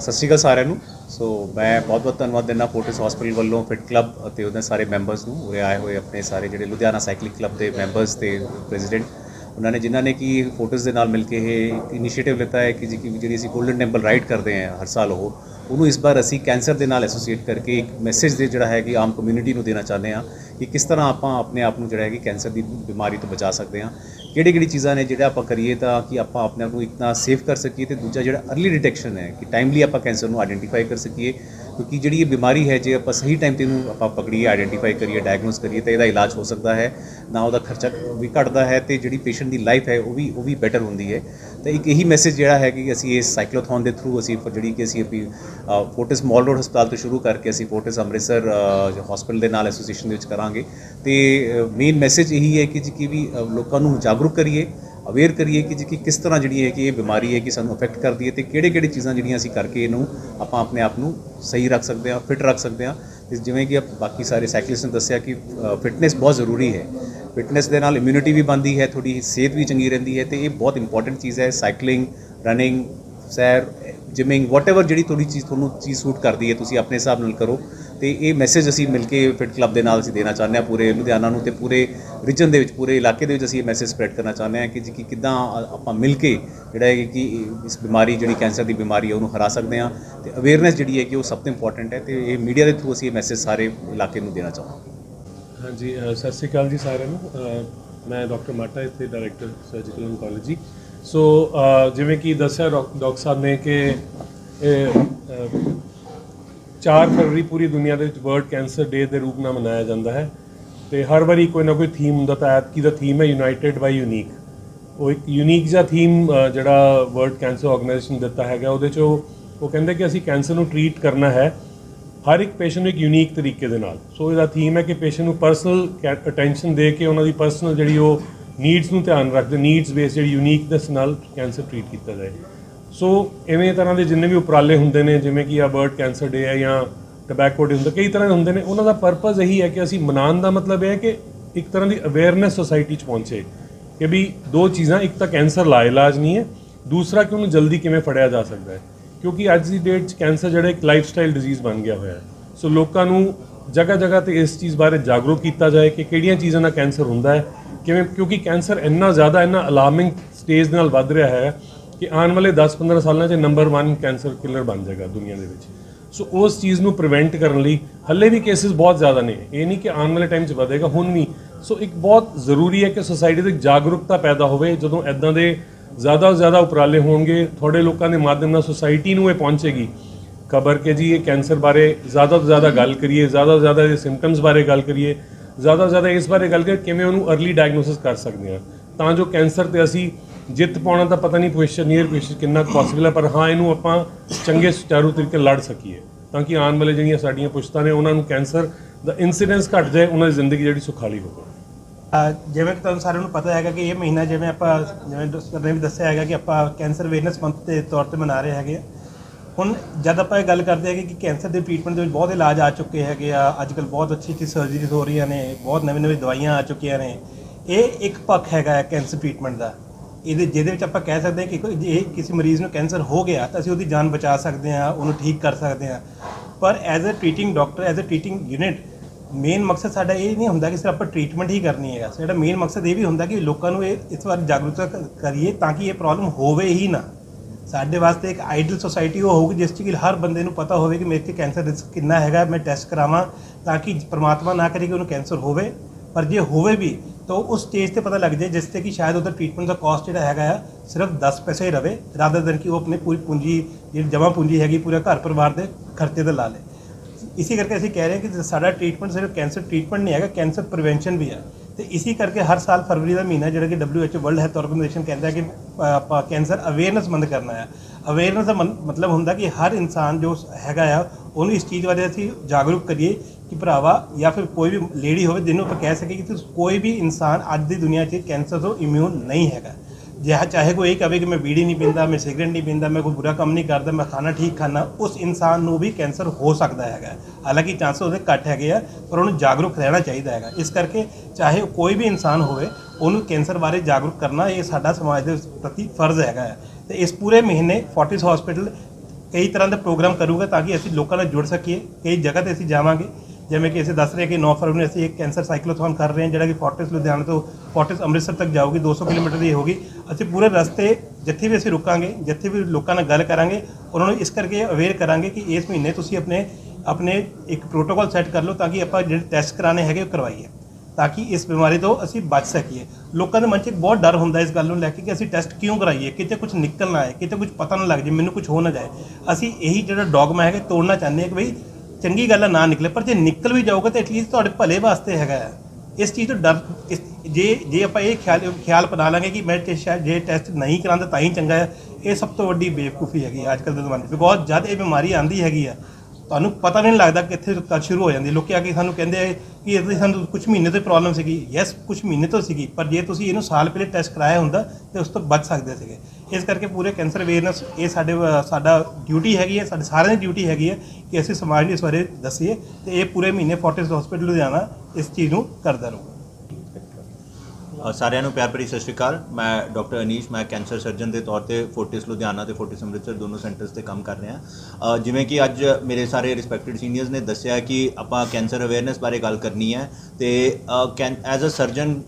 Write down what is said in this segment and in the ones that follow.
ਸਤਿ ਸ਼੍ਰੀ ਅਕਾਲ ਸਾਰਿਆਂ ਨੂੰ। ਸੋ ਮੈਂ ਬਹੁਤ ਬਹੁਤ ਧੰਨਵਾਦ ਦਿੰਦਾ ਫੋਰਟਿਸ ਹਸਪੀਟਲ ਵੱਲੋਂ ਫਿਟ ਕਲੱਬ ਅਤੇ ਉਹਦੇ ਸਾਰੇ ਮੈਂਬਰਸ ਨੂੰ। ਉਰੇ ਆਏ ਹੋਏ ਆਪਣੇ ਸਾਰੇ ਜਿਹੜੇ ਲੁਧਿਆਣਾ ਸਾਈਕਲਿੰਗ ਕਲੱਬ ਦੇ ਮੈਂਬਰਸ ਤੇ ਪ੍ਰੈਜ਼ੀਡੈਂਟ ਉਹਨਾਂ ਨੇ ਜਿਨ੍ਹਾਂ ਨੇ ਕਿ ਫੋਰਟਿਸ ਦੇ ਨਾਲ ਮਿਲ ਕੇ ਇਹ ਇਨੀਸ਼ੀਏਟਿਵ ਲਿੱਤਾ ਹੈ ਕਿ ਜੀ ਕਿ ਜਿਹੜੀ ਅਸੀਂ 골ਡਨ ਟੈਂਪਲ ਰਾਈਡ ਕਰਦੇ ਹਾਂ ਹਰ ਸਾਲ ਉਹ। ਉਹਨੂੰ ਇਸ ਵਾਰ ਅਸੀਂ ਕੈਂਸਰ ਦੇ ਨਾਲ ਐਸੋਸੀਏਟ ਕਰਕੇ ਇੱਕ ਮੈਸੇਜ ਦੇ ਜਿਹੜਾ ਹੈ ਕਿ ਆਮ ਕਮਿਊਨਿਟੀ ਨੂੰ ਦੇਣਾ ਚਾਹੁੰਦੇ ਹਾਂ ਕਿ ਕਿਸ ਤਰ੍ਹਾਂ ਆਪਾਂ ਆਪਣੇ ਆਪ ਨੂੰ ਜਿਹੜਾ ਹੈ ਕਿ ਕੈਂਸਰ ਦੀ ਬਿਮਾਰੀ ਤੋਂ ਬਚਾ ਸਕਦੇ ਹਾਂ। ਕਿਹੜੀ ਕਿਹੜੀ ਚੀਜ਼ਾਂ ਨੇ ਜਿਹੜਾ ਆਪਾਂ ਕਰੀਏ ਤਾਂ ਕਿ ਆਪਾਂ ਆਪਣੇ ਆਪ ਨੂੰ ਇਤਨਾ ਸੇਫ ਕਰ ਸਕੀਏ ਤੇ ਦੂਜਾ ਜਿਹੜਾ अर्ਲੀ ਡਿਟੈਕਸ਼ਨ ਹੈ ਕਿ ਟਾਈਮਲੀ ਆਪਾਂ ਕੈਂਸਰ ਨੂੰ ਆਇਡੈਂਟੀਫਾਈ ਕਰ ਸਕੀਏ ਕਿਉਂਕਿ ਜਿਹੜੀ ਇਹ ਬਿਮਾਰੀ ਹੈ ਜੇ ਆਪਾਂ ਸਹੀ ਟਾਈਮ ਤੇ ਇਹਨੂੰ ਆਪਾਂ ਪਕੜੀਏ ਆਇਡੈਂਟੀਫਾਈ ਕਰੀਏ ਡਾਇਗਨੋਸ ਕਰੀਏ ਤਾਂ ਇਹਦਾ ਇਲਾਜ ਹੋ ਸਕਦਾ ਹੈ, ਨਾ ਉਹਦਾ ਖਰਚਾ ਵੀ ਘਟਦਾ ਹੈ ਤੇ ਜਿਹੜੀ ਪੇਸ਼ੈਂਟ ਦੀ ਲਾਈਫ ਹੈ ਉਹ ਵੀ ਉਹ ਵੀ ਬੈਟਰ ਹੁੰਦੀ ਹੈ। ਤਾਂ ਇੱਕ ਇਹੀ ਮੈਸੇਜ ਜਿਹੜਾ ਹੈ ਕਿ ਅਸੀਂ ਇਸ ਸਾਈਕਲੋਥੋਨ ਦੇ ਥਰੂ ਅਸੀਂ ਜਿਹੜੀ ਕਿ ਅਸੀਂ ਆਪਣੀ ਫੋਰਟਿਸ ਮਾਲ ਰੋਡ ਹਸਪਤਾਲ ਤੋਂ ਸ਼ੁਰੂ ਕਰਕੇ ਅਸੀਂ ਫੋਰਟਿਸ ਅੰਮ੍ਰਿਤਸਰ ਹਸਪੀਟਲ ਦੇ ਨਾਲ ਐਸੋਸੀਏਸ਼ਨ ਦੇ ਵਿੱਚ ਕਰਾਂਗੇ। ਤੇ ਮੇਨ ਮੈਸੇਜ ਇਹੀ ਹੈ ਕਿ ਜੀ ਕਿ ਵੀ ਲੋਕਾਂ ਨੂੰ ਜਾਗਰੂਕ ਕਰੀਏ ਅਵੇਅਰ ਕਰੀਏ ਕਿ ਜੀ ਕਿ ਕਿਸ ਤਰ੍ਹਾਂ ਜਿਹੜੀ ਹੈ ਕਿ ਇਹ ਬਿਮਾਰੀ ਹੈ ਕਿ ਸਾਨੂੰ ਅਫੈਕਟ ਕਰਦੀ ਹੈ ਤੇ ਕਿਹੜੇ ਕਿਹੜੇ ਚੀਜ਼ਾਂ ਜਿਹੜੀਆਂ ਅਸੀਂ ਕਰਕੇ ਇਹਨੂੰ ਆਪਾਂ ਆਪਣੇ ਆਪ ਨੂੰ ਸਹੀ ਰੱਖ ਸਕਦੇ ਹਾਂ ਫਿਟ ਰੱਖ ਸਕਦੇ ਹਾਂ। ਤੇ ਜਿਵੇਂ ਕਿ ਆਪ- ਬਾਕੀ ਸਾਰੇ ਸਾਈਕਲਿਸਟ ਨੇ ਦੱਸਿਆ ਕਿ ਫਿਟਨੈਸ ਬਹੁਤ ਜ਼ਰੂਰੀ ਹੈ। ਫਿਟਨੈਸ ਦੇ ਨਾਲ ਇਮਿਊਨਿਟੀ ਵੀ ਬਣਦੀ ਹੈ ਥੋੜੀ ਸਿਹਤ ਵੀ ਚੰਗੀ ਰਹਿੰਦੀ ਹੈ ਤੇ ਇਹ ਬਹੁਤ ਇੰਪੋਰਟੈਂਟ ਚੀਜ਼ ਹੈ ਸਾਈਕਲਿੰਗ ਰਨਿੰਗ ਸੈਰ ਜਿਮਿੰਗ ਵਾਟਐਵਰ ਜਿਹੜੀ ਤੁਹਾਡੀ ਚੀਜ਼ ਤੁਹਾਨੂੰ ਚੀਜ਼ ਸੂਟ ਕਰਦੀ ਹੈ, ਤੁਸੀਂ ਆਪਣੇ ਹਿਸਾਬ ਨਾਲ ਕਰੋ। ਤੇ ਇਹ ਮੈਸੇਜ ਅਸੀਂ ਮਿਲ ਕੇ ਫਿਟ ਕਲੱਬ ਦੇ ਨਾਲ ਅਸੀਂ ਦੇਣਾ ਚਾਹੁੰਦੇ ਹਾਂ, ਪੂਰੇ ਲੁਧਿਆਣਾ ਨੂੰ ਤੇ ਪੂਰੇ ਰੀਜਨ ਦੇ ਵਿੱਚ, ਪੂਰੇ ਇਲਾਕੇ ਦੇ ਵਿੱਚ ਅਸੀਂ ਇਹ ਮੈਸੇਜ ਸਪਰੈਡ ਕਰਨਾ ਚਾਹੁੰਦੇ ਹਾਂ ਕਿ ਜੀ ਕਿ ਕਿੱਦਾਂ ਆਪਾਂ ਮਿਲ ਕੇ ਜਿਹੜਾ ਹੈ ਕਿ ਇਸ ਬਿਮਾਰੀ ਜਿਹੜੀ ਕੈਂਸਰ ਦੀ ਬਿਮਾਰੀ ਹੈ, ਉਹਨੂੰ ਹਰਾ ਸਕਦੇ ਹਾਂ ਤੇ ਅਵੇਅਰਨੈਸ ਜਿਹੜੀ ਹੈ ਕਿ ਉਹ ਸਭ ਤੋਂ ਇੰਪੋਰਟੈਂਟ ਹੈ ਤੇ ਇਹ ਮੀਡੀਆ ਦੇ ਥਰੂ ਅਸੀਂ ਇਹ ਮੈਸੇਜ ਸਾਰੇ ਇਲਾਕੇ ਨੂੰ ਦੇਣਾ ਚਾਹੁੰਦੇ ਹਾਂ। ਹਾਂਜੀ ਸਤਿ ਸ਼੍ਰੀ ਅਕਾਲ ਜੀ ਸਾਰਿਆਂ ਨੂੰ। ਮੈਂ ਡਾਕਟਰ ਮਾਟਾ ਇੱਥੇ director surgical oncology so uh, ਜਿਵੇਂ ਕਿ ਦੱਸਿਆ ਡਾਕ- ਡਾਕਟਰ ਸਾਹਿਬ ਨੇ ਕਿ ਇਹ 4 ਫਰਵਰੀ ਪੂਰੀ ਦੁਨੀਆ ਦੇ ਵਿੱਚ ਵਰਲਡ ਕੈਂਸਰ ਡੇ ਦੇ ਰੂਪ ਨਾਲ ਮਨਾਇਆ ਜਾਂਦਾ ਹੈ ਤੇ ਹਰ ਵਾਰੀ ਕੋਈ ਨਾ ਕੋਈ ਥੀਮ ਹੁੰਦਾ ਤਾਂ ਐਤਕੀ ਦਾ ਥੀਮ ਹੈ ਯੂਨਾਈਟਿਡ ਬਾਈ ਯੂਨੀਕ ਉਹ ਇੱਕ ਯੂਨੀਕ ਜਿਹਾ ਥੀਮ ਜਿਹੜਾ ਵਰਲਡ ਕੈਂਸਰ ਆਰਗੇਨਾਈਜੇਸ਼ਨ ਦਿੱਤਾ ਹੈਗਾ, ਉਹਦੇ 'ਚ ਉਹ ਕਹਿੰਦੇ ਕਿ ਅਸੀਂ ਕੈਂਸਰ ਨੂੰ ਟਰੀਟ ਕਰਨਾ ਹੈ ਹਰ ਇੱਕ ਪੇਸ਼ੈਂਟ ਨੂੰ ਇੱਕ ਯੂਨੀਕ ਤਰੀਕੇ ਦੇ ਨਾਲ। ਸੋ ਇਹਦਾ ਥੀਮ ਹੈ ਕਿ ਪੇਸ਼ੈਂਟ ਨੂੰ ਪਰਸਨਲ ਅਟੈਂਸ਼ਨ ਦੇ ਕੇ ਉਹਨਾਂ ਦੀ ਪਰਸਨਲ ਜਿਹੜੀ ਉਹ ਨੀਡਸ ਨੂੰ ਧਿਆਨ ਰੱਖਦੇ ਨੀਡਸ ਬੇਸ ਜਿਹੜੀ ਯੂਨੀਕਨੈਸ ਨਾਲ ਕੈਂਸਰ ਟਰੀਟ ਕੀਤਾ ਜਾਏ। ਸੋ ਐਵੇਂ ਤਰ੍ਹਾਂ ਦੇ ਜਿੰਨੇ ਵੀ ਉਪਰਾਲੇ ਹੁੰਦੇ ਨੇ, ਜਿਵੇਂ ਕਿ ਆ ਬਰਡ ਕੈਂਸਰ ਡੇ ਹੈ ਜਾਂ ਟਬੈਕੋ ਡੇ ਹੁੰਦਾ, ਕਈ ਤਰ੍ਹਾਂ ਦੇ ਹੁੰਦੇ ਨੇ। ਉਹਨਾਂ ਦਾ ਪਰਪਸ ਇਹੀ ਹੈ ਕਿ ਅਸੀਂ ਮਨਾਉਣ ਦਾ ਮਤਲਬ ਇਹ ਹੈ ਕਿ ਇੱਕ ਤਰ੍ਹਾਂ ਦੀ ਅਵੇਅਰਨੈਸ ਸੋਸਾਇਟੀ 'ਚ ਪਹੁੰਚੇ ਕਿ ਵੀ ਦੋ ਚੀਜ਼ਾਂ, ਇੱਕ ਤਾਂ ਕੈਂਸਰ ਲਾ ਇਲਾਜ ਨਹੀਂ ਹੈ, ਦੂਸਰਾ ਕਿ ਉਹਨੂੰ ਜਲਦੀ ਕਿਵੇਂ ਫੜਿਆ ਜਾ ਸਕਦਾ ਹੈ। ਕਿਉਂਕਿ ਅੱਜ ਦੀ ਡੇਟ 'ਚ ਕੈਂਸਰ ਜਿਹੜਾ ਇੱਕ ਲਾਈਫ ਸਟਾਈਲ ਡਿਜ਼ੀਜ਼ ਬਣ ਗਿਆ ਹੋਇਆ ਹੈ। ਸੋ ਲੋਕਾਂ ਨੂੰ ਜਗ੍ਹਾ ਜਗ੍ਹਾ ਤੇ ਇਸ ਚੀਜ਼ ਬਾਰੇ ਜਾਗਰੂਕ ਕੀਤਾ ਜਾਏ ਕਿ ਕਿਹੜੀਆਂ ਚੀਜ਼ਾਂ ਨਾਲ ਕੈਂਸਰ ਹੁੰਦਾ ਹੈ ਕਿਵੇਂ ਕਿਉਂਕਿ ਕੈਂਸਰ ਇੰਨਾ ਜ਼ਿਆਦਾ, ਇੰਨਾ ਅਲਾਰਮਿੰਗ ਸਟੇਜ ਨਾਲ ਵੱਧ ਰਿਹਾ ਹੈ ਕਿ ਆਉਣ ਵਾਲੇ 10-15 ਸਾਲਾਂ 'ਚ ਨੰਬਰ 1 ਕੈਂਸਰ ਕਿਲਰ ਬਣ ਜਾਏਗਾ ਦੁਨੀਆ ਦੇ ਵਿੱਚ। ਸੋ ਉਸ ਚੀਜ਼ ਨੂੰ ਪ੍ਰੀਵੈਂਟ ਕਰਨ ਲਈ ਹੱਲੇ ਵੀ ਕੇਸਿਸ ਬਹੁਤ ਜ਼ਿਆਦਾ ਨੇ। ਇਹ ਨਹੀਂ ਕਿ ਆਉਣ ਵਾਲੇ ਟਾਈਮ 'ਚ ਵਧੇਗਾ, ਹੁਣ ਵੀ। ਸੋ ਇੱਕ ਬਹੁਤ ਜ਼ਰੂਰੀ ਹੈ ਕਿ ਸੋਸਾਇਟੀ ਦੇ ਜਾਗਰੂਕਤਾ ਪੈਦਾ ਹੋਵੇ। ਜਦੋਂ ਐਦਾਂ ਦੇ ਜ਼ਿਆਦਾ ਤੋਂ ਜ਼ਿਆਦਾ ਉਪਰਾਲੇ ਹੋਣਗੇ ਥੋੜੇ ਲੋਕਾਂ ਦੇ ਮਾਧਿਅਮ ਨਾਲ ਸੋਸਾਇਟੀ ਨੂੰ ਇਹ ਪਹੁੰਚੇਗੀ। ਖਬਰ ਕਿ ਜੀ, ਇਹ ਕੈਂਸਰ ਬਾਰੇ ਜ਼ਿਆਦਾ ਤੋਂ ਜ਼ਿਆਦਾ ਗੱਲ ਕਰੀਏ, ਜ਼ਿਆਦਾ ਤੋਂ ਜ਼ਿਆਦਾ ਇਹਦੇ ਸਿੰਪਟਮਸ ਬਾਰੇ ਗੱਲ ਕਰੀਏ। ਜ਼ਿਆਦਾ ਤੋਂ ਜ਼ਿਆਦਾ ਇਸ ਬਾਰੇ ਗੱਲ ਕਰੀਏ, ਕਿਵੇਂ ਉਹਨੂੰ अर्ਲੀ ਡਾਇਗਨੋਸਿਸ ਕਰ ਸਕਦੇ ਹਾਂ। ਤਾਂ ਜੋ ਕੈਂਸਰ ਤੇ ਅਸੀਂ ਜਿੱਤ ਪਾਉਣਾ ਤਾਂ ਪਤਾ ਨਹੀਂ ਭਵਿੱਖ ਨੀਅਰ ਭਵਿੱਖ ਕਿੰਨਾ ਪੋਸੀਬਲ ਹੈ ਪਰ ਹਾਂ, ਇਹਨੂੰ ਆਪਾਂ ਚੰਗੇ ਸੁਚਾਰੂ ਤਰੀਕੇ ਲੜ ਸਕੀਏ। ਤਾਂ ਕਿ ਆਉਣ ਵਾਲੇ ਜਿਹੜੀਆਂ ਸਾਡੀਆਂ ਪੁਸ਼ਤਾਂ ਨੇ, ਉਹਨਾਂ ਨੂੰ ਕੈਂਸਰ ਦਾ ਇਨਸੀਡੈਂਸ ਘਟ ਜਾਏ, ਉਹਨਾਂ ਦੀ ਜ਼ਿੰਦਗੀ ਜਿਹੜੀ ਸੁਖਾਲੀ ਹੋਵੇ। ਜਿਵੇਂ ਕਿ ਤੁਹਾਨੂੰ ਸਾਰਿਆਂ ਨੂੰ ਪਤਾ ਹੈਗਾ ਕਿ ਇਹ ਮਹੀਨਾ ਜਿਵੇਂ ਆਪਾਂ, ਜਿਵੇਂ ਡਾਕਟਰ ਨੇ ਵੀ ਦੱਸਿਆ ਹੈਗਾ ਕਿ ਆਪਾਂ ਕੈਂਸਰ ਅਵੇਅਰਨੈਸ ਮੰਥ ਦੇ ਤੌਰ ਤੇ ਮਨਾ ਰਹੇ ਹੈਗੇ ਆ। ਹੁਣ ਜਦ ਆਪਾਂ ਇਹ ਗੱਲ ਕਰਦੇ ਹੈਗੇ ਕਿ ਕੈਂਸਰ ਦੇ ਟ੍ਰੀਟਮੈਂਟ ਦੇ ਵਿੱਚ ਬਹੁਤ ਇਲਾਜ ਆ ਚੁੱਕੇ ਹੈਗੇ ਆ ਅੱਜ ਕੱਲ ਬਹੁਤ ਅੱਛੀ ਅੱਛੀ ਸਰਜਰੀਜ਼ ਹੋ ਰਹੀਆਂ ਨੇ, ਬਹੁਤ ਨਵੀਂ ਨਵੀਂ ਦਵਾਈਆਂ ਆ ਚੁੱਕੀਆਂ ਨੇ। ਇਹ ਇੱਕ ਪੱਖ ਹੈਗਾ ਹੈ ਕੈਂਸਰ ਟ੍ਰੀਟਮੈਂਟ ਦਾ। ਇਹਦੇ, ਜਿਹਦੇ ਵਿੱਚ ਆਪਾਂ ਕਹਿ ਸਕਦੇ ਹਾਂ ਕਿ ਕੋਈ ਜੇ ਕਿਸੇ ਮਰੀਜ਼ ਨੂੰ ਕੈਂਸਰ ਹੋ ਗਿਆ ਤਾਂ ਅਸੀਂ ਉਹਦੀ ਜਾਨ ਬਚਾ ਸਕਦੇ ਹਾਂ, ਉਹਨੂੰ ਠੀਕ ਕਰ ਸਕਦੇ ਹਾਂ। ਪਰ as a treating doctor as a treating unit main ਮਕਸਦ ਸਾਡਾ ਇਹ ਨਹੀਂ ਹੁੰਦਾ ਕਿ ਸਿਰਫ ਆਪਾਂ ਟ੍ਰੀਟਮੈਂਟ ਹੀ ਕਰਨੀ ਹੈਗਾ। ਸਾਡਾ ਮੇਨ ਮਕਸਦ ਇਹ ਵੀ ਹੁੰਦਾ ਕਿ ਲੋਕਾਂ ਨੂੰ ਇਹ, ਇਸ ਬਾਰੇ ਜਾਗਰੂਕਤਾ ਕਰੀਏ ਤਾਂ ਕਿ ਇਹ ਪ੍ਰੋਬਲਮ ਹੋਵੇ ਹੀ ਨਾ। ਸਾਡੇ ਵਾਸਤੇ ਇੱਕ ਆਈਡਲ ਸੋਸਾਇਟੀ ਉਹ ਹੋਊਗੀ ਜਿਸ 'ਚ ਕਿ ਹਰ ਬੰਦੇ ਨੂੰ ਪਤਾ ਹੋਵੇ ਕਿ ਮੇਰੇ 'ਤੇ ਕੈਂਸਰ ਰਿਸਕ ਕਿੰਨਾ ਹੈਗਾ, ਮੈਂ ਟੈਸਟ ਕਰਾਵਾਂ ਤਾਂ ਕਿ ਪ੍ਰਮਾਤਮਾ ਨਾ ਕਰੇ ਕਿ ਉਹਨੂੰ ਕੈਂਸਰ ਹੋਵੇ। ਪਰ ਜੇ ਹੋਵੇ ਵੀ, ਤਾਂ ਉਸ ਸਟੇਜ ਤੇ ਪਤਾ ਲੱਗ ਜਾਏ ਜਿਸ ਤੇ ਕਿ ਸ਼ਾਇਦ ਉਹਦਾ ਟ੍ਰੀਟਮੈਂਟ ਦਾ ਕਾਸਟ ਜਿਹੜਾ ਹੈਗਾ ਆ ਸਿਰਫ 10 ਪੈਸੇ ਹੀ ਰਵੇ ਰਾਦਰ ਦਨ ਕਿ ਉਹ ਆਪਣੀ ਪੂਰੀ ਪੂੰਜੀ, ਜਿਹੜੀ ਜਮ੍ਹਾਂ ਪੂੰਜੀ ਹੈਗੀ ਪੂਰੇ ਘਰ ਪਰਿਵਾਰ ਦੇ ਖਰਚੇ ਤੇ ਲਾ ਲੇ। ਇਸੇ ਕਰਕੇ ਅਸੀਂ ਕਹਿ ਰਹੇ ਕਿ ਸਾਡਾ ਟ੍ਰੀਟਮੈਂਟ ਸਿਰਫ ਕੈਂਸਰ ਟ੍ਰੀਟਮੈਂਟ ਨਹੀਂ ਹੈਗਾ, ਕੈਂਸਰ ਪ੍ਰੀਵੈਂਸ਼ਨ ਵੀ ਹੈ ਤੇ ਇਸੇ ਕਰਕੇ ਹਰ ਸਾਲ ਫਰਵਰੀ ਦਾ ਮਹੀਨਾ ਜਿਹੜਾ ਕਿ WHO ਵਰਲਡ ਹੈਲਥ ਆਰਗੇਨਾਈਜੇਸ਼ਨ ਕਹਿੰਦਾ ਕਿ ਆਪਾਂ ਕੈਂਸਰ ਅਵੇਅਰਨੈਸ ਮੰਦ ਕਰਨਾ ਹੈ ਅਵੇਅਰਨੈਸ ਦਾ ਮਨ- ਮਤਲਬ ਹੁੰਦਾ ਕਿ ਹਰ ਇਨਸਾਨ ਜੋ ਹੈਗਾ ਆ, ਉਹਨੂੰ ਇਸ ਚੀਜ਼ ਬਾਰੇ ਅਸੀਂ ਜਾਗਰੂਕ ਕਰੀਏ ਕਿ ਭਰਾਵਾ ਜਾਂ ਫਿਰ ਕੋਈ ਵੀ ਲੇਡੀ ਹੋਵੇ, ਜਿਹਨੂੰ ਆਪਾਂ ਕਹਿ ਸਕੀਏ ਕਿ ਕੋਈ ਵੀ ਇਨਸਾਨ ਅੱਜ ਦੀ ਦੁਨੀਆ 'ਚ ਕੈਂਸਰ ਤੋਂ ਇਮਿਊਨ ਨਹੀਂ ਹੈਗਾ। ਜੇ ਚਾਹੇ ਕੋਈ ਇਹ ਕਹੇ ਕਿ ਮੈਂ ਬੀੜੀ ਨਹੀਂ ਪੀਂਦਾ, ਮੈਂ ਸਿਗਰਟ ਨਹੀਂ ਪੀਂਦਾ, ਮੈਂ ਕੋਈ ਬੁਰਾ ਕੰਮ ਨਹੀਂ ਕਰਦਾ, ਮੈਂ ਖਾਣਾ ਠੀਕ ਖਾਣਾ ਉਸ ਇਨਸਾਨ ਨੂੰ ਵੀ ਕੈਂਸਰ ਹੋ ਸਕਦਾ ਹੈਗਾ। ਹਾਲਾਂਕਿ ਚਾਂਸ ਉਹਦੇ ਘੱਟ ਹੈਗੇ ਆ, ਪਰ ਉਹਨੂੰ ਜਾਗਰੂਕ ਰਹਿਣਾ ਚਾਹੀਦਾ ਹੈਗਾ। ਇਸ ਕਰਕੇ ਚਾਹੇ ਉਹ ਕੋਈ ਵੀ ਇਨਸਾਨ ਹੋਵੇ, ਉਹਨੂੰ ਕੈਂਸਰ ਬਾਰੇ ਜਾਗਰੂਕ ਕਰਨਾ ਇਹ ਸਾਡਾ ਸਮਾਜ ਦੇ ਪ੍ਰਤੀ ਫਰਜ਼ ਹੈਗਾ ਹੈ। ਤੇ ਇਸ ਪੂਰੇ ਮਹੀਨੇ ਫੋਰਟਿਸ ਹਸਪੀਟਲ ਕਈ ਤਰ੍ਹਾਂ ਦੇ ਪ੍ਰੋਗਰਾਮ ਕਰੂਗਾ ਤਾਂ ਕਿ ਅਸੀਂ ਲੋਕਾਂ ਨਾਲ ਜੁੜ ਸਕੀਏ, ਕਈ ਜਗ੍ਹਾ ਤੇ ਅਸੀਂ ਜਾਵਾਂਗੇ। ਜਿਵੇਂ ਕਿ ਅਸੀਂ ਦੱਸ ਰਹੇ ਕਿ 9 ਫਰਵਰੀ ਨੂੰ ਅਸੀਂ ਇੱਕ ਕੈਂਸਰ ਸਾਈਕਲੋਥੋਨ ਕਰ ਰਹੇ ਹਾਂ, ਜਿਹੜਾ ਕਿ ਫੋਰਟਿਸ ਲੁਧਿਆਣਾ ਤੋਂ ਫੋਰਟਿਸ ਅੰਮ੍ਰਿਤਸਰ ਤੱਕ ਜਾਊਗੀ 200 ਕਿਲੋਮੀਟਰ ਦੀ ਹੋਗੀ ਅਸੀਂ ਪੂਰੇ ਰਸਤੇ, ਜਿੱਥੇ ਵੀ ਅਸੀਂ ਰੁਕਾਂਗੇ, ਜਿੱਥੇ ਵੀ ਲੋਕਾਂ ਨਾਲ ਗੱਲ ਕਰਾਂਗੇ, ਉਹਨਾਂ ਨੂੰ ਇਸ ਕਰਕੇ ਅਵੇਅਰ ਕਰਾਂਗੇ ਕਿ ਇਸ ਮਹੀਨੇ ਤੁਸੀਂ ਆਪਣੇ ਆਪਣੇ ਇੱਕ ਪ੍ਰੋਟੋਕੋਲ ਸੈੱਟ ਕਰ ਲਓ ਤਾਂ ਕਿ ਆਪਾਂ ਜਿਹੜੇ ਟੈਸਟ ਕਰਾਣੇ ਹੈਗੇ ਉਹ ਕਰਵਾਈਏ, ਤਾਂ ਕਿ ਇਸ ਬਿਮਾਰੀ ਤੋਂ ਅਸੀਂ ਬਚ ਸਕੀਏ। ਲੋਕਾਂ ਦੇ ਮਨ 'ਚ ਬਹੁਤ ਡਰ ਹੁੰਦਾ ਇਸ ਗੱਲ ਨੂੰ ਲੈ ਕੇ ਕਿ ਅਸੀਂ ਟੈਸਟ ਕਿਉਂ ਕਰਾਈਏ, ਕਿਤੇ ਕੁਝ ਨਿਕਲ ਨਾ ਆਏ, ਕਿਤੇ ਕੁਝ ਪਤਾ ਨਾ ਲੱਗ ਜਾਏ, ਮੈਨੂੰ ਕੁਝ ਹੋ ਨਾ ਜਾਏ। ਅਸੀਂ ਇਹੀ ਜਿਹੜਾ ਡੌਗਮਾ ਹੈਗਾ, ਤੋੜਨਾ ਚਾਹੁੰਦੇ ਹਾਂ ਕਿ ਬਈ ਚੰਗੀ ਗੱਲ ਆ, ਨਾ ਨਿਕਲੇ, ਪਰ ਜੇ ਨਿਕਲ ਵੀ ਜਾਊਗਾ ਤਾਂ ਐਟਲੀਸਟ ਤੁਹਾਡੇ ਭਲੇ ਵਾਸਤੇ ਹੈਗਾ ਆ। ਇਸ ਚੀਜ਼ ਤੋਂ ਡਰ, ਇਸ- ਜੇ ਜੇ ਆਪਾਂ ਇਹ ਖਿਆਲ ਖਿਆਲ ਬਣਾ ਲਾਂਗੇ ਕਿ ਮੈਂ ਟੈਸਟ ਸ਼ਾਇਦ ਜੇ ਟੈਸਟ ਨਹੀਂ ਕਰਾਉਂਦਾ ਤਾਂ ਹੀ ਚੰਗਾ ਹੈ ਇਹ ਸਭ ਤੋਂ ਵੱਡੀ ਬੇਵਕੂਫੀ ਹੈਗੀ ਅੱਜ ਕੱਲ੍ਹ ਦੇ ਜ਼ਮਾਨੇ 'ਚ। ਬਹੁਤ ਜ਼ਿਆਦਾ ਇਹ ਬਿਮਾਰੀ ਆਂਦੀ ਹੈਗੀ ਆ ਤੁਹਾਨੂੰ ਪਤਾ ਵੀ ਨਹੀਂ ਲੱਗਦਾ ਕਿੱਥੇ ਕਦ ਸ਼ੁਰੂ ਹੋ ਜਾਂਦੀ। ਹੈ। ਲੋਕੀ ਆ ਕੇ ਸਾਨੂੰ ਕਹਿੰਦੇ ਆ ਕਿ ਇਹ ਤਾਂ ਸਾਨੂੰ ਕੁਝ ਮਹੀਨੇ ਤੋਂ ਪ੍ਰੋਬਲਮ ਸੀਗੀ। ਯੈਸ ਕੁਝ ਮਹੀਨੇ ਤੋਂ ਸੀਗੀ, ਪਰ ਜੇ ਤੁਸੀਂ ਇਹਨੂੰ ਸਾਲ ਪਹਿਲੇ ਟੈਸਟ ਕਰਾਇਆ ਹੁੰਦਾ, ਤੇ ਉਸ ਤੋਂ ਬਚ ਸਕਦੇ ਸੀਗੇ। ਇਸ ਕਰਕੇ ਪੂਰੇ ਕੈਂਸਰ ਅਵੇਅਰਨੈਸ ਇਹ ਸਾਡੇ, ਸਾਡਾ ਡਿਊਟੀ ਹੈਗੀ ਹੈ, ਸਾਡੇ ਸਾਰਿਆਂ ਦੀ ਡਿਊਟੀ ਹੈਗੀ ਹੈ ਕਿ ਅਸੀਂ ਸਮਾਜ ਨੂੰ ਇਸ ਬਾਰੇ ਦੱਸੀਏ ਤੇ ਇਹ ਪੂਰੇ ਮਹੀਨੇ ਫੋਰਟਿਸ ਹਸਪੀਟਲ ਲੁਧਿਆਣਾ ਇਸ ਚੀਜ਼ ਨੂੰ ਕਰਦਾ ਰਹੂਗਾ। ਸਾਰਿਆਂ ਨੂੰ ਪਿਆਰ ਭਰੀ ਸਤਿ ਸ਼੍ਰੀ ਅਕਾਲ। ਮੈਂ ਡਾਕਟਰ ਅਨੀਸ਼ ਮੈਂ ਕੈਂਸਰ ਸਰਜਨ ਦੇ ਤੌਰ ਤੇ ਫੋਰਟਿਸ ਲੁਧਿਆਣਾ ਤੇ ਫੋਰਟਿਸ ਅੰਮ੍ਰਿਤਸਰ ਦੋਨੋਂ ਸੈਂਟਰਸ ਤੇ ਕੰਮ ਕਰ ਰਿਹਾ। ਅ, ਜਿਵੇਂ ਕਿ ਅੱਜ ਮੇਰੇ ਸਾਰੇ ਰਿਸਪੈਕਟਡ ਸੀਨੀਅਰਸ ਨੇ ਦੱਸਿਆ ਕਿ ਆਪਾਂ ਕੈਂਸਰ ਅਵੇਅਰਨੈਸ ਬਾਰੇ ਗੱਲ ਕਰਨੀ ਹੈ ਤੇ ਐਜ਼ ਅ ਸਰਜਨ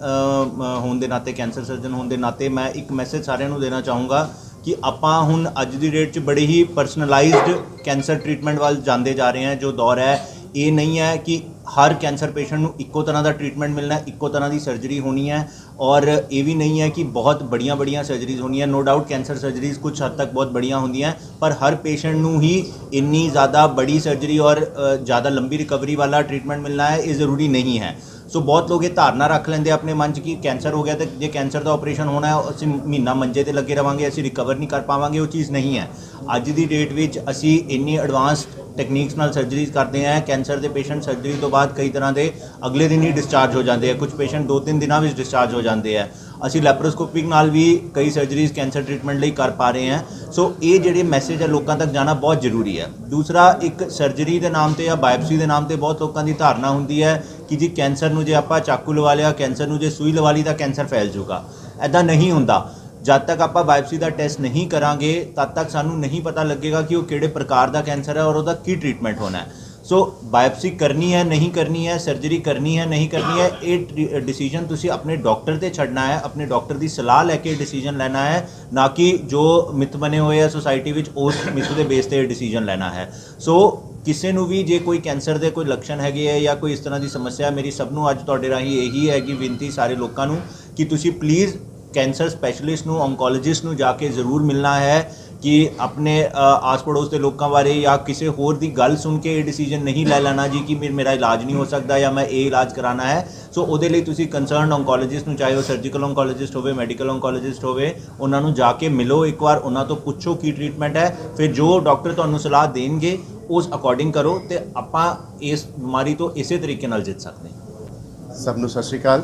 ਹੋਣ ਦੇ ਨਾਤੇ ਕੈਂਸਰ ਸਰਜਨ ਹੋਣ ਦੇ ਨਾਤੇ ਮੈਂ ਇੱਕ ਮੈਸੇਜ ਸਾਰਿਆਂ ਨੂੰ ਦੇਣਾ ਚਾਹੂੰਗਾ ਕਿ ਆਪਾਂ ਹੁਣ ਅੱਜ ਦੀ ਡੇਟ 'ਚ ਬੜੀ ਹੀ ਪਰਸਨਲਾਈਜ਼ਡ ਕੈਂਸਰ ਟ੍ਰੀਟਮੈਂਟ ਵੱਲ ਜਾਂਦੇ ਜਾ ਰਹੇ ਹਾਂ ਜੋ ਦੌਰ ਹੈ। ਇਹ ਨਹੀਂ ਹੈ ਕਿ ਹਰ ਕੈਂਸਰ ਪੇਸ਼ੈਂਟ ਨੂੰ ਇੱਕੋ ਤਰ੍ਹਾਂ ਦਾ ਟ੍ਰੀਟਮੈਂਟ ਮਿਲਣਾ ਇੱਕੋ ਤਰ੍ਹਾਂ ਦੀ ਸਰਜਰੀ ਹੋਣੀ ਹੈ। ਔਰ ਇਹ ਵੀ ਨਹੀਂ ਹੈ ਕਿ ਬਹੁਤ ਬੜੀਆਂ ਬੜੀਆਂ ਸਰਜਰੀਜ਼ ਹੋਣੀਆਂ ਨੋ ਡਾਊਟ ਕੈਂਸਰ ਸਰਜਰੀਜ਼ ਕੁਝ ਹੱਦ ਤੱਕ ਬਹੁਤ ਬੜੀਆਂ ਹੁੰਦੀਆਂ ਪਰ ਹਰ ਪੇਸ਼ੈਂਟ ਨੂੰ ਹੀ ਇੰਨੀ ਜ਼ਿਆਦਾ ਬੜੀ ਸਰਜਰੀ ਔਰ ਅ, ਜ਼ਿਆਦਾ ਲੰਬੀ ਰਿਕਵਰੀ ਵਾਲਾ ਟ੍ਰੀਟਮੈਂਟ ਮਿਲਣਾ ਹੈ ਇਹ ਜ਼ਰੂਰੀ ਨਹੀਂ ਹੈ ਸੋ ਬਹੁਤ ਲੋਕ ਇਹ ਧਾਰਨਾ ਰੱਖ ਲੈਂਦੇ ਆ ਆਪਣੇ ਮਨ 'ਚ ਕਿ ਕੈਂਸਰ ਹੋ ਗਿਆ ਤੇ ਜੇ ਕੈਂਸਰ ਦਾ ਆਪਰੇਸ਼ਨ ਹੋਣਾ ਹੈ, ਅਸੀਂ ਮਹੀਨਾ ਮੰਜੇ ਤੇ ਲੱਗੇ ਰਵਾਂਗੇ, ਅਸੀਂ ਰਿਕਵਰ ਨਹੀਂ ਕਰ ਪਾਵਾਂਗੇ, ਉਹ ਚੀਜ਼ ਨਹੀਂ ਹੈ। ਅੱਜ ਦੀ ਡੇਟ ਵਿੱਚ ਅਸੀਂ ਇੰਨੀ ਐਡਵਾਂਸ ਟੈਕਨੀਕਸ ਨਾਲ ਸਰਜਰੀ ਕਰਦੇ ਆ ਕੈਂਸਰ ਦੇ ਪੇਸ਼ੈਂਟ ਸਰਜਰੀ ਤੋਂ ਬਾਅਦ ਕਈ ਤਰ੍ਹਾਂ ਦੇ ਅਗਲੇ ਦਿਨ ਹੀ ਡਿਸਚਾਰਜ ਹੋ ਜਾਂਦੇ ਆ। ਕੁਝ ਪੇਸ਼ੈਂਟ ਦੋ ਤਿੰਨ ਦਿਨਾਂ ਵਿੱਚ ਡਿਸਚਾਰਜ ਹੋ ਜਾਂਦੇ ਆ। ਅਸੀਂ ਲੈਪਰੋਸਕੋਪਿਕ ਨਾਲ ਵੀ ਕਈ ਸਰਜਰੀਜ਼ ਕੈਂਸਰ ਟ੍ਰੀਟਮੈਂਟ ਲਈ ਕਰ ਪਾ ਰਹੇ ਹਾਂ। ਸੋ ਇਹ ਜਿਹੜੇ ਮੈਸੇਜ ਹੈ ਲੋਕਾਂ ਤੱਕ ਜਾਣਾ ਬਹੁਤ ਜ਼ਰੂਰੀ ਹੈ। ਦੂਸਰਾ, ਇੱਕ ਸਰਜਰੀ ਦੇ ਨਾਮ ਤੇ ਜਾਂ ਬਾਇਪਸੀ ਦੇ ਨਾਮ ਤੇ ਬਹੁਤ ਲੋਕਾਂ ਦੀ ਧਾਰਨਾ ਹੁੰਦੀ ਹੈ ਕਿ ਜੀ ਕੈਂਸਰ ਨੂੰ ਜੇ ਆਪਾਂ ਚਾਕੂ ਲਵਾ ਲਿਆ ਕੈਂਸਰ ਨੂੰ ਜੇ ਸੂਈ ਲਵਾ ਲਈ ਤਾਂ ਕੈਂਸਰ ਫੈਲ ਜਾਊਗਾ। ਐਦਾਂ ਨਹੀਂ ਹੁੰਦਾ। ਜਦ ਤੱਕ ਆਪਾਂ ਬਾਇਪਸੀ ਦਾ ਟੈਸਟ ਨਹੀਂ ਕਰਾਂਗੇ, ਤਦ ਤੱਕ ਸਾਨੂੰ ਨਹੀਂ ਪਤਾ ਲੱਗੇਗਾ ਕਿ ਉਹ ਕਿਹੜੇ ਪ੍ਰਕਾਰ ਦਾ ਕੈਂਸਰ ਹੈ ਔਰ ਉਹਦਾ ਕੀ ਟ੍ਰੀਟਮੈਂਟ ਹੋਣਾ ਹੈ। ਸੋ ਬਾਇਓਪਸੀ ਕਰਨੀ ਹੈ, ਨਹੀਂ ਕਰਨੀ ਹੈ ਸਰਜਰੀ ਕਰਨੀ ਹੈ, ਨਹੀਂ ਕਰਨੀ ਹੈ, ਇਹ ਡਿਸੀਜਨ ਤੁਸੀਂ ਆਪਣੇ ਡਾਕਟਰ ਤੇ ਛੱਡਣਾ ਹੈ, ਆਪਣੇ ਡਾਕਟਰ ਦੀ ਸਲਾਹ ਲੈ ਕੇ ਡਿਸੀਜਨ ਲੈਣਾ ਹੈ, ਨਾ ਕਿ ਜੋ ਮਿੱਥ ਬਣੇ ਹੋਏ ਆ ਸੋਸਾਇਟੀ ਵਿੱਚ, ਉਸ ਮਿੱਥ ਦੇ ਬੇਸ ਤੇ ਡਿਸੀਜਨ ਲੈਣਾ ਹੈ। ਸੋ ਕਿਸੇ ਨੂੰ ਵੀ ਜੇ ਕੋਈ ਕੈਂਸਰ ਦੇ ਕੋਈ ਲੱਛਣ ਹੈਗੇ ਹੈ ਜਾਂ ਕੋਈ ਇਸ ਤਰ੍ਹਾਂ ਦੀ ਸਮੱਸਿਆ ਮੇਰੀ ਸਭ ਨੂੰ ਅੱਜ ਤੁਹਾਡੇ ਰਾਹੀਂ ਇਹੀ ਹੈ ਕਿ ਬੇਨਤੀ ਸਾਰੇ ਲੋਕਾਂ ਨੂੰ ਕਿ ਤੁਸੀਂ ਪਲੀਜ਼ ਕੈਂਸਰ ਸਪੈਸ਼ਲਿਸਟ ਨੂੰ ਔਨਕੋਲੋਜਿਸਟ ਨੂੰ ਜਾ ਕੇ ਜ਼ਰੂਰ ਮਿਲਣਾ ਹੈ ਕਿ ਆਪਣੇ ਆਸ ਪੜੋਸ ਦੇ ਲੋਕਾਂ ਬਾਰੇ ਜਾਂ ਕਿਸੇ ਹੋਰ ਦੀ ਗੱਲ ਸੁਣ ਕੇ ਇਹ ਡਿਸੀਜਨ ਨਹੀਂ ਲੈ ਲੈਣਾ ਜੀ ਕਿ ਮੇ- ਮੇਰਾ ਇਲਾਜ ਨਹੀਂ ਹੋ ਸਕਦਾ ਜਾਂ ਮੈਂ ਇਹ ਇਲਾਜ ਕਰਾਣਾ ਹੈ। ਸੋ ਉਹਦੇ ਲਈ ਤੁਸੀਂ ਕੰਸਰਨਡ ਔਨਕੋਲੋਜਿਸਟ ਨੂੰ ਚਾਹੇ ਉਹ ਸਰਜੀਕਲ ਔਨਕੋਲੋਜਿਸਟ ਹੋਵੇ ਮੈਡੀਕਲ ਔਨਕੋਲੋਜਿਸਟ ਹੋਵੇ, ਉਹਨਾਂ ਨੂੰ ਜਾ ਕੇ ਮਿਲੋ ਇੱਕ ਵਾਰ, ਉਹਨਾਂ ਤੋਂ ਪੁੱਛੋ ਕੀ ਟ੍ਰੀਟਮੈਂਟ ਹੈ। ਫਿਰ ਜੋ ਡਾਕਟਰ ਤੁਹਾਨੂੰ ਸਲਾਹ ਦੇਣਗੇ, ਉਸ ਅਕੋਰਡਿੰਗ ਕਰੋ ਤੇ ਆਪਾਂ ਇਸ ਬਿਮਾਰੀ ਤੋਂ ਇਸੇ ਤਰੀਕੇ ਨਾਲ ਜਿੱਤ ਸਕਦੇ ਹਾਂ। ਸਭ ਨੂੰ ਸਤਿ ਸ਼੍ਰੀ ਅਕਾਲ।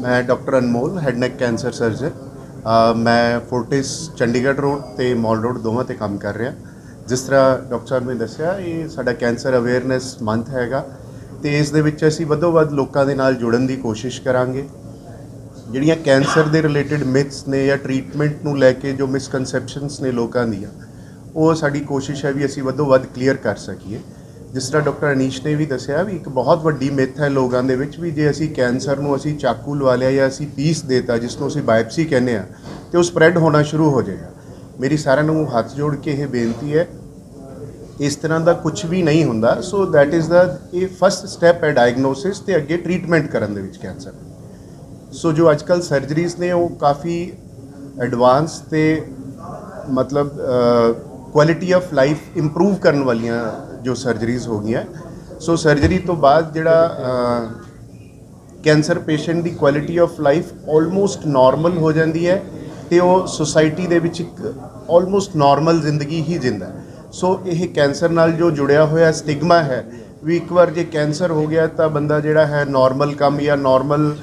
ਮੈਂ doctor Anmol head neck cancer surgeon ਮੈਂ ਫੋਰਟਿਸ, ਚੰਡੀਗੜ੍ਹ ਰੋਡ ਤੇ ਮਾਲ ਰੋਡ ਦੋਵਾਂ ਤੇ ਕੰਮ ਕਰ ਰਿਹਾ। ਜਿਸ ਤਰ੍ਹਾਂ ਡਾਕਟਰ ਸਾਹਿਬ ਨੇ ਦੱਸਿਆ, ਇਹ ਸਾਡਾ ਕੈਂਸਰ ਅਵੇਅਰਨੈਸ ਮੰਥ ਹੈਗਾ। ਤੇ ਇਸ ਦੇ ਵਿੱਚ ਅਸੀਂ ਵੱਧੋ ਵੱਧ ਲੋਕਾਂ ਦੇ ਨਾਲ ਜੁੜਨ ਦੀ ਕੋਸ਼ਿਸ਼ ਕਰਾਂਗੇ। ਜਿਹੜੀਆਂ ਕੈਂਸਰ ਦੇ ਰਿਲੇਟਡ ਮਿਥਸ ਨੇ ਜਾਂ ਟ੍ਰੀਟਮੈਂਟ ਨੂੰ ਲੈ ਕੇ ਜੋ ਮਿਸਕਨਸੈਪਸ਼ਨਸ ਨੇ ਲੋਕਾਂ ਦੀਆਂ, ਉਹ ਸਾਡੀ ਕੋਸ਼ਿਸ਼ ਹੈ ਵੀ ਅਸੀਂ ਵੱਧੋ ਵੱਧ ਕਲੀਅਰ ਕਰ ਸਕੀਏ। ਜਿਸ ਤਰ੍ਹਾਂ ਡਾਕਟਰ ਅਨੀਸ਼ ਨੇ ਵੀ ਦੱਸਿਆ ਵੀ ਇੱਕ ਬਹੁਤ ਵੱਡੀ ਮਿੱਥ ਹੈ ਲੋਕਾਂ ਦੇ ਵਿੱਚ ਵੀ ਜੇ ਅਸੀਂ ਕੈਂਸਰ ਨੂੰ ਅਸੀਂ ਚਾਕੂ ਲਵਾ ਲਿਆ ਜਾਂ ਅਸੀਂ ਪੀਸ ਦੇਤਾ, ਜਿਸ ਨੂੰ ਅਸੀਂ ਬਾਇਪਸੀ ਕਹਿੰਦੇ ਆ ਤੇ ਉਹ ਸਪਰੈਡ ਹੋਣਾ ਸ਼ੁਰੂ ਹੋ ਜਾਏਗਾ। ਮੇਰੀ ਸਾਰਿਆਂ ਨੂੰ ਹੱਥ ਜੋੜ ਕੇ ਇਹ ਬੇਨਤੀ ਹੈ, ਇਸ ਤਰ੍ਹਾਂ ਦਾ ਕੁਝ ਵੀ ਨਹੀਂ ਹੁੰਦਾ ਸੋ ਥੈਟ ਇਜ਼ ਦਾ ਇਹ ਫਸਟ ਸਟੈਪ ਹੈ ਡਾਇਗਨੋਸਿਸ ਤੇ ਅੱਗੇ ਟ੍ਰੀਟਮੈਂਟ ਕਰਨ ਦੇ ਵਿੱਚ ਕੈਂਸਰ। ਸੋ ਜੋ ਅੱਜਕੱਲ ਸਰਜਰੀਜ਼ ਨੇ, ਉਹ ਕਾਫੀ ਐਡਵਾਂਸ ਤੇ ਮਤਲਬ ਕੁਆਲਿਟੀ ਆਫ ਲਾਈਫ ਇੰਪਰੂਵ ਕਰਨ ਵਾਲੀਆਂ ਜੋ ਸਰਜਰੀਜ਼ ਹੋ ਗਈਆਂ। ਸੋ ਸਰਜਰੀ ਤੋਂ ਬਾਅਦ ਜਿਹੜਾ cancer patient the quality of life almost normal ਹੋ ਜਾਂਦੀ ਹੈ ਤੇ ਉਹ ਸੁਸਾਇਟੀ ਦੇ ਵਿੱਚ ਇੱਕ ਆਲਮੋਸਟ ਨਾਰਮਲ ਜ਼ਿੰਦਗੀ ਹੀ ਜਿੰਦਾ ਸੋ ਇਹ ਕੈਂਸਰ ਨਾਲ ਜੋ ਜੁੜਿਆ ਹੋਇਆ ਸਟਿਗਮਾ ਹੈ, ਵੀ ਇੱਕ ਵਾਰ ਜੇ ਕੈਂਸਰ ਹੋ ਗਿਆ ਤਾਂ ਬੰਦਾ ਜਿਹੜਾ ਹੈ ਨਾਰਮਲ ਕੰਮ ਜਾਂ ਨਾਰਮਲ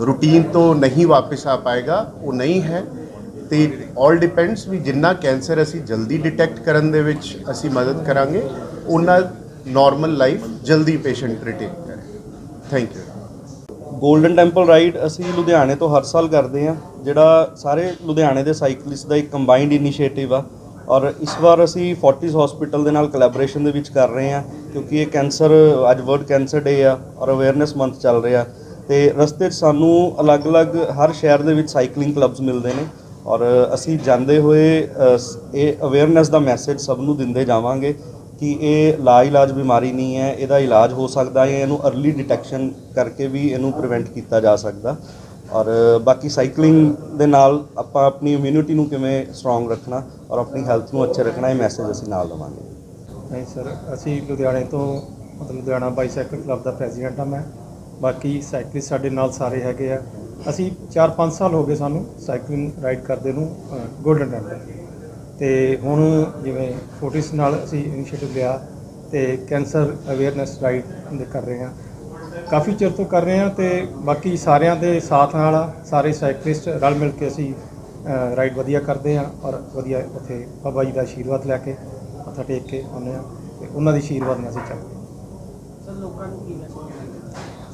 ਰੂਟੀਨ ਤੋਂ ਨਹੀਂ ਵਾਪਸ ਆ ਪਾਏਗਾ, ਉਹ ਨਹੀਂ ਹੈ। ਤੇ ਆਲ ਡਿਪੈਂਡਸ ਵੀ ਜਿੰਨਾ ਕੈਂਸਰ ਅਸੀਂ ਜਲਦੀ ਡਿਟੈਕਟ ਕਰਨ ਦੇ ਵਿੱਚ ਅਸੀਂ ਮਦਦ ਕਰਾਂਗੇ, ਉਹਨਾਂ ਨਾਰਮਲ ਲਾਈਫ ਜਲਦੀ ਪੇਸ਼ੈਂਟ ਰਿਟੇਨ ਕਰੇ। Thank you Golden Temple ride ਅਸੀਂ ਲੁਧਿਆਣੇ ਤੋਂ ਹਰ ਸਾਲ ਕਰਦੇ ਹਾਂ। ਜਿਹੜਾ ਸਾਰੇ ਲੁਧਿਆਣੇ ਦੇ ਸਾਈਕਲਿਸਟ ਦਾ ਇੱਕ ਕੰਬਾਈਨਡ ਇਨੀਸ਼ੀਏਟਿਵ ਆ। ਔਰ ਇਸ ਵਾਰ ਅਸੀਂ ਫੋਰਟਿਸ ਹਸਪੀਟਲ ਦੇ ਨਾਲ ਕੋਲੈਬੋਰੇਸ਼ਨ ਦੇ ਵਿੱਚ ਕਰ ਰਹੇ ਹਾਂ, ਕਿਉਂਕਿ ਇਹ ਕੈਂਸਰ, ਅੱਜ ਵਰਲਡ ਕੈਂਸਰ ਡੇ ਆ ਔਰ ਅਵੇਅਰਨੈਸ ਮੰਥ ਚੱਲ ਰਿਹਾ। ਤੇ ਰਸਤੇ 'ਚ ਸਾਨੂੰ ਅਲੱਗ-ਅਲੱਗ ਹਰ ਸ਼ਹਿਰ ਦੇ ਵਿੱਚ ਸਾਈਕਲਿੰਗ ਕਲੱਬਸ ਮਿਲਦੇ ਨੇ। ਔਰ ਅਸੀਂ ਜਾਂਦੇ ਹੋਏ ਇਹ ਅਵੇਅਰਨੈਸ ਦਾ ਮੈਸੇਜ ਸਭ ਨੂੰ ਦਿੰਦੇ ਜਾਵਾਂਗੇ ਕਿ ਇਹ ਲਾਇਲਾਜ ਬਿਮਾਰੀ ਨਹੀਂ ਹੈ, ਇਹਦਾ ਇਲਾਜ ਹੋ ਸਕਦਾ ਹੈ, ਇਹਨੂੰ अर्ਲੀ ਡਿਟੈਕਸ਼ਨ ਕਰਕੇ ਵੀ ਇਹਨੂੰ ਪ੍ਰੀਵੈਂਟ ਕੀਤਾ ਜਾ ਸਕਦਾ। ਔਰ ਬਾਕੀ ਸਾਈਕਲਿੰਗ ਦੇ ਨਾਲ ਆਪਾਂ ਆਪਣੀ ਇਮਿਊਨਿਟੀ ਨੂੰ ਕਿਵੇਂ ਸਟਰੋਂਗ ਰੱਖਣਾ ਔਰ ਆਪਣੀ ਹੈਲਥ ਨੂੰ ਅੱਛੇ ਰੱਖਣਾ, ਇਹ ਮੈਸੇਜ ਅਸੀਂ ਨਾਲ ਦੇਵਾਂਗੇ। ਨਹੀਂ ਸਰ ਅਸੀਂ ਲੁਧਿਆਣੇ ਤੋਂ, ਮਤਲਬ ਲੁਧਿਆਣਾ ਬਾਈਸਾਈਕਲ ਕਲੱਬ ਦਾ ਪ੍ਰੈਜ਼ੀਡੈਂਟ ਹਾਂ ਮੈਂ। ਬਾਕੀ ਸਾਈਕਲਿਸਟ ਸਾਡੇ ਨਾਲ ਸਾਰੇ ਹੈਗੇ ਆ। ਅਸੀਂ 4-5 ਸਾਲ ਹੋ ਗਏ ਸਾਨੂੰ ਸਾਈਕਲਿੰਗ ਰਾਈਡ ਕਰਦੇ ਨੂੰ ਗੋਲਡਨ ਟੈਂਪਲ ਤੇ। ਹੁਣ ਜਿਵੇਂ ਫੋਟਿਸ ਨਾਲ ਅਸੀਂ ਇਨੀਸ਼ੀਏਟਿਵ ਲਿਆ ਤੇ ਕੈਂਸਰ ਅਵੇਅਰਨੈਸ ਰਾਈਡ ਕਰ ਰਹੇ ਹਾਂ। ਕਾਫੀ ਚਿਰ ਤੋਂ ਕਰ ਰਹੇ ਹਾਂ ਤੇ ਬਾਕੀ ਸਾਰਿਆਂ ਦੇ ਸਾਥ ਨਾਲ ਸਾਰੇ ਸਾਈਕਲਿਸਟ ਰਲ ਮਿਲ ਕੇ ਅਸੀਂ ਰਾਈਡ ਵਧੀਆ ਕਰਦੇ ਹਾਂ ਔਰ ਵਧੀਆ ਉੱਥੇ ਬਾਬਾ ਜੀ ਦਾ ਆਸ਼ੀਰਵਾਦ ਲੈ ਕੇ ਮੱਥਾ ਟੇਕ ਕੇ ਆਉਂਦੇ ਹਾਂ ਤੇ ਉਹਨਾਂ ਦੀ ਆਸ਼ੀਰਵਾਦ ਨਾਲ ਅਸੀਂ ਚੱਲਦੇ ਹਾਂ। ਸਰ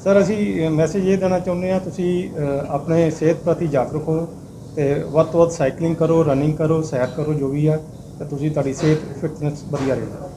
ਸਰ, ਅਸੀਂ ਮੈਸੇਜ ਇਹ ਦੇਣਾ ਚਾਹੁੰਦੇ ਹਾਂ, ਤੁਸੀਂ ਆਪਣੇ ਸਿਹਤ ਪ੍ਰਤੀ ਜਾਗਰੂਕ ਹੋ ਤੇ ਵੱਧ ਤੋਂ ਵੱਧ ਸਾਈਕਲਿੰਗ ਕਰੋ ਰਨਿੰਗ ਕਰੋ, ਸੈਰ ਕਰੋ, ਜੋ ਵੀ ਆ, ਤੇ ਤੁਸੀਂ ਤੁਹਾਡੀ ਸਿਹਤ ਫਿਟਨੈਸ ਵਧੀਆ ਰਹੇਗੀ।